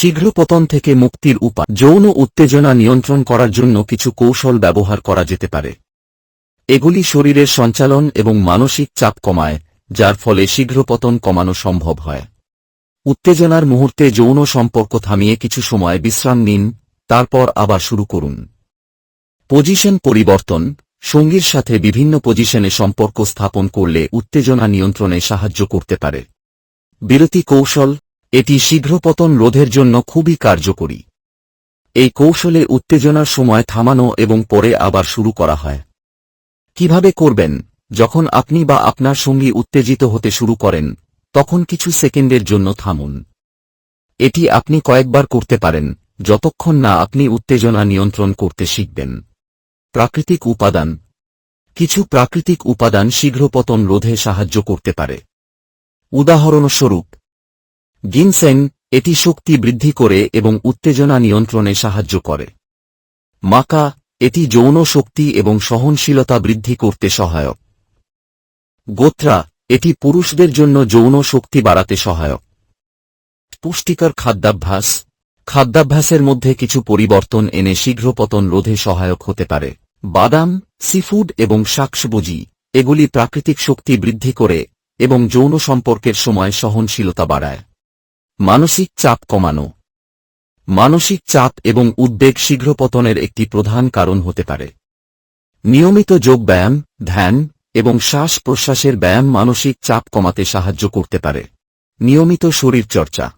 শীঘ্র পতন থেকে মুক্তির উপায়। যৌন উত্তেজনা নিয়ন্ত্রণ করার জন্য কিছু কৌশল ব্যবহার করা যেতে পারে। এগুলি শরীরের সঞ্চালন এবং মানসিক চাপ কমায়, যার ফলে শীঘ্র পতন কমানো সম্ভব হয়। উত্তেজনার মুহূর্তে যৌন সম্পর্ক থামিয়ে কিছু সময় বিশ্রাম নিন, তারপর আবার শুরু করুন। পজিশন পরিবর্তন। সঙ্গীর সাথে বিভিন্ন পজিশনে সম্পর্ক স্থাপন করলে উত্তেজনা নিয়ন্ত্রণে সাহায্য করতে পারে। বিরতি কৌশল। এটি শীঘ্র পতন রোধের জন্য খুবই কার্যকরী। এই কৌশলে উত্তেজনার সময় থামানো এবং পরে আবার শুরু করা হয়। কীভাবে করবেন? যখন আপনি বা আপনার সঙ্গী উত্তেজিত হতে শুরু করেন, তখন কিছু সেকেন্ডের জন্য থামুন। এটি আপনি কয়েকবার করতে পারেন, যতক্ষণ না আপনি উত্তেজনা নিয়ন্ত্রণ করতে শিখবেন। প্রাকৃতিক উপাদান। কিছু প্রাকৃতিক উপাদান শীঘ্র পতন রোধে সাহায্য করতে পারে। উদাহরণস্বরূপ গিনসেং এটি শক্তি বৃদ্ধি করে এবং উত্তেজনা নিয়ন্ত্রণে সাহায্য করে। মাকা, এটি যৌন শক্তি এবং সহনশীলতা বৃদ্ধি করতে সহায়ক। গোত্রা, এটি পুরুষদের জন্য যৌন শক্তি বাড়াতে সহায়ক। পুষ্টিকর খাদ্যাভ্যাস, খাদ্যাভ্যাসের মধ্যে কিছু পরিবর্তন এনে শীঘ্র পতন রোধে সহায়ক হতে পারে। বাদাম, সিফুড এবং শাকসবজি, এগুলি প্রাকৃতিক শক্তি বৃদ্ধি করে এবং যৌন সম্পর্কের সময় সহনশীলতা বাড়ায়। মানসিক চাপ কমানো। মানসিক চাপ এবং উদ্বেগ শীঘ্র পতনের একটি প্রধান কারণ হতে পারে। নিয়মিত যোগব্যায়াম ধ্যান এবং শ্বাস প্রশ্বাসের ব্যায়াম মানসিক চাপ কমাতে সাহায্য করতে পারে। নিয়মিত শরীরচর্চা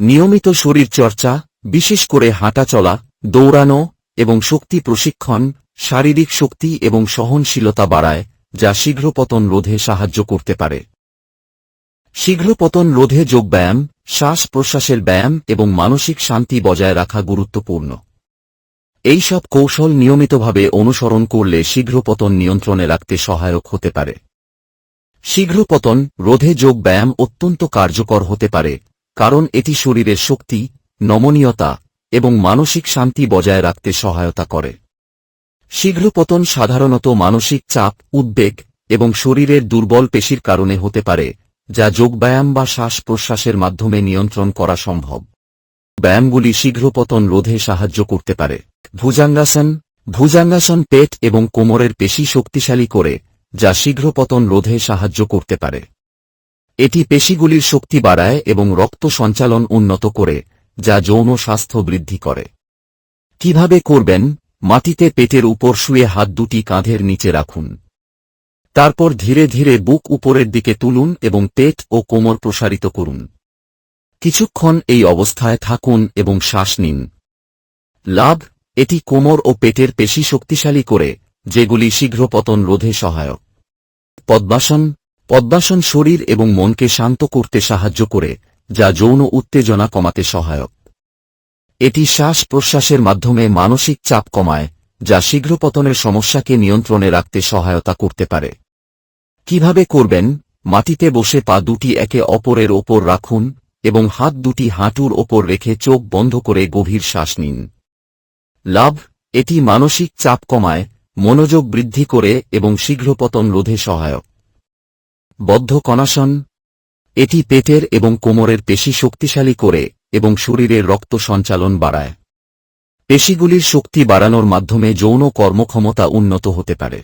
নিয়মিত শরীরচর্চা বিশেষ করে হাঁটা চলা, দৌড়ানো এবং শক্তি প্রশিক্ষণ, শারীরিক শক্তি এবং সহনশীলতা বাড়ায়, যা শীঘ্র পতন রোধে সাহায্য করতে পারে। শীঘ্র পতন রোধে যোগব্যায়াম শ্বাস প্রশ্বাসের ব্যায়াম এবং মানসিক শান্তি বজায় রাখা গুরুত্বপূর্ণ। এই সব কৌশল নিয়মিতভাবে অনুসরণ করলে শীঘ্র পতন নিয়ন্ত্রণে রাখতে সহায়ক হতে পারে। শীঘ্র পতন, রোধে যোগ ব্যায়াম অত্যন্ত কার্যকর হতে পারে, কারণ এটি শরীরের শক্তি, নমনীয়তা এবং মানসিক শান্তি বজায় রাখতে সহায়তা করে। শীঘ্র পতন সাধারণত মানসিক চাপ, উদ্বেগ এবং শরীরের দুর্বল পেশির কারণে হতে পারে যা যোগব্যায়াম বা শ্বাস প্রশ্বাসের মাধ্যমে নিয়ন্ত্রণ করা সম্ভব। ব্যায়ামগুলি শীঘ্র পতন রোধে সাহায্য করতে পারে। ভুজাঙ্গাসন। ভুজাঙ্গাসন পেট এবং কোমরের পেশি শক্তিশালী করে, যা শীঘ্র পতন রোধে সাহায্য করতে পারে। এটি পেশিগুলির শক্তি বাড়ায় এবং রক্ত সঞ্চালন উন্নত করে, যা যৌন স্বাস্থ্য বৃদ্ধি করে। কীভাবে করবেন? মাটিতে পেটের উপর শুয়ে হাত দুটি কাঁধের নিচে রাখুন। তারপর ধীরে ধীরে বুক উপরের দিকে তুলুন এবং পেট ও কোমর প্রসারিত করুন। কিছুক্ষণ এই অবস্থায় থাকুন এবং শ্বাস নিন। লাভ, এটি কোমর ও পেটের পেশি শক্তিশালী করে, যেগুলি শীঘ্র পতন রোধে সহায়ক। পদ্মাসন পদ্মাসন শরীর এবং মনকে শান্ত করতে সাহায্য করে, যা যৌন উত্তেজনা কমাতে সহায়ক। এটি শ্বাস প্রশ্বাসের মাধ্যমে মানসিক চাপ কমায় যা শীঘ্র পতনের সমস্যাকে নিয়ন্ত্রণে রাখতে সহায়তা করতে পারে। কীভাবে করবেন? মাটিতে বসে পা দুটি একে অপরের ওপর রাখুন এবং হাত দুটি হাঁটুর ওপর রেখে চোখ বন্ধ করে গভীর শ্বাস নিন। লাভ, এটি মানসিক চাপ কমায়, মনোযোগ বৃদ্ধি করে এবং শীঘ্র পতন রোধে সহায়ক। বদ্ধ কণাসন, এটি পেটের এবং কোমরের পেশি শক্তিশালী করে এবং শরীরের রক্ত সঞ্চালন বাড়ায়। পেশিগুলির শক্তি বাড়ানোর মাধ্যমে যৌন কর্মক্ষমতা উন্নত হতে পারে।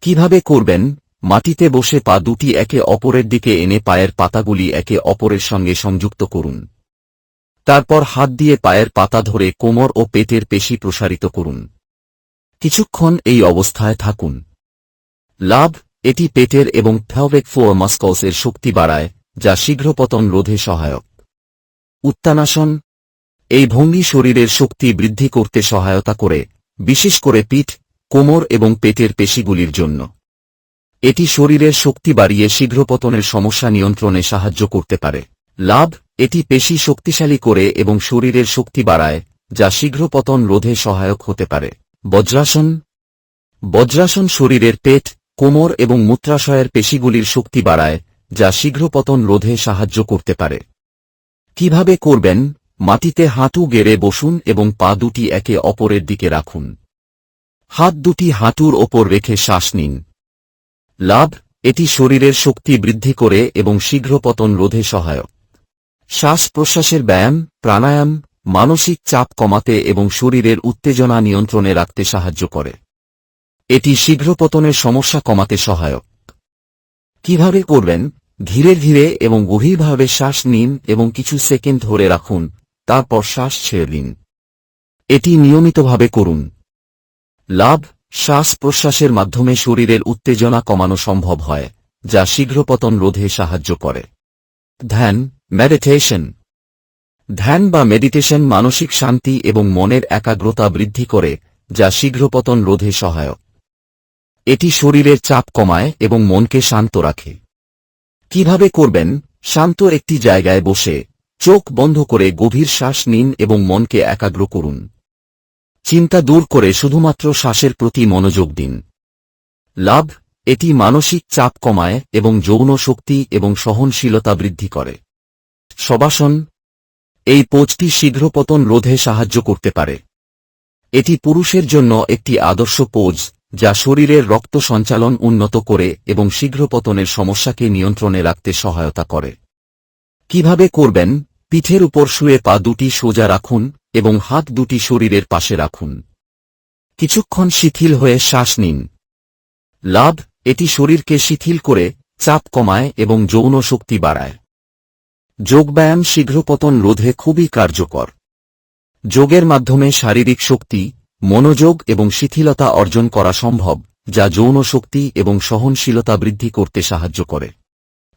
কীভাবে করবেন? মাটিতে বসে পা দুটি একে অপরের দিকে এনে পায়ের পাতাগুলি একে অপরের সঙ্গে সংযুক্ত করুন। তারপর হাত দিয়ে পায়ের পাতা ধরে কোমর ও পেটের পেশি প্রসারিত করুন। কিছুক্ষণ এই অবস্থায় থাকুন। লাভ, এটি পেটের এবং থ্যাওবেক ফোর মাস্কলসের শক্তি বাড়ায়, যা শীঘ্র পতন রোধে সহায়ক। উত্তানাসন এই ভঙ্গি শরীরের শক্তি বৃদ্ধি করতে সহায়তা করে, বিশেষ করে পিঠ, কোমর এবং পেটের পেশিগুলির জন্য। এটি শরীরের শক্তি বাড়িয়ে শীঘ্র পতনের সমস্যা নিয়ন্ত্রণে সাহায্য করতে পারে। লাভ, এটি পেশি শক্তিশালী করে এবং শরীরের শক্তি বাড়ায়, যা শীঘ্র পতন রোধে সহায়ক হতে পারে। বজ্রাসন বজ্রাসন শরীরের পেট, কোমর এবং মূত্রাশয়ের পেশিগুলির শক্তি বাড়ায়, যা শীঘ্র পতন রোধে সাহায্য করতে পারে। কীভাবে করবেন? মাটিতে হাঁটু গেড়ে বসুন এবং পা দুটি একে অপরের দিকে রাখুন। হাত দুটি হাঁটুর ওপর রেখে শ্বাস নিন। লাভ, এটি শরীরের শক্তি বৃদ্ধি করে এবং শীঘ্র পতন রোধে সহায়ক। শ্বাস প্রশ্বাসের ব্যায়াম, প্রাণায়াম, মানসিক চাপ কমাতে এবং শরীরের উত্তেজনা নিয়ন্ত্রণে রাখতে সাহায্য করে। এটি শীঘ্র পতনের সমস্যা কমাতে সহায়ক। কীভাবে করবেন? ধীরে ধীরে এবং গভীরভাবে শ্বাস নিন এবং কিছু সেকেন্ড ধরে রাখুন। তারপর শ্বাস ছেড়ে দিন। এটি নিয়মিতভাবে করুন। লাভ, শ্বাস প্রশ্বাসের মাধ্যমে শরীরের উত্তেজনা কমানো সম্ভব হয়, যা শীঘ্র পতন রোধে সাহায্য করে। ধ্যান মেডিটেশন ধ্যান বা মেডিটেশন মানসিক শান্তি এবং মনের একাগ্রতা বৃদ্ধি করে, যা শীঘ্রপতন রোধে সহায়ক। এটি শরীরের চাপ কমায় এবং মনকে শান্ত রাখে। কীভাবে করবেন? শান্ত একটি জায়গায় বসে চোখ বন্ধ করে গভীর শ্বাস নিন এবং মনকে একাগ্র করুন। চিন্তা দূর করে শুধুমাত্র শ্বাসের প্রতি মনোযোগ দিন। লাভ, এটি মানসিক চাপ কমায় এবং যৌন শক্তি এবং সহনশীলতা বৃদ্ধি করে। সবাসন, এই পোজটি শীঘ্র পতন রোধে সাহায্য করতে পারে। এটি পুরুষের জন্য একটি আদর্শ পোজ, যা শরীরের রক্ত সঞ্চালন উন্নত করে এবং শীঘ্র পতনের সমস্যাকে নিয়ন্ত্রণে রাখতে সহায়তা করে। কীভাবে করবেন? পিঠের উপর শুয়ে পা দুটি সোজা রাখুন এবং হাত দুটি শরীরের পাশে রাখুন। কিছুক্ষণ শিথিল হয়ে শ্বাস নিন। লাভ, এটি শরীরকে শিথিল করে, চাপ কমায় এবং যৌন শক্তি বাড়ায়। যোগব্যায়াম শীঘ্রপতন রোধে খুবই কার্যকর। যোগের মাধ্যমে শারীরিক শক্তি, মনোযোগ এবং শিথিলতা অর্জন করা সম্ভব, যা যৌন শক্তি এবং সহনশীলতা বৃদ্ধি করতে সাহায্য করে।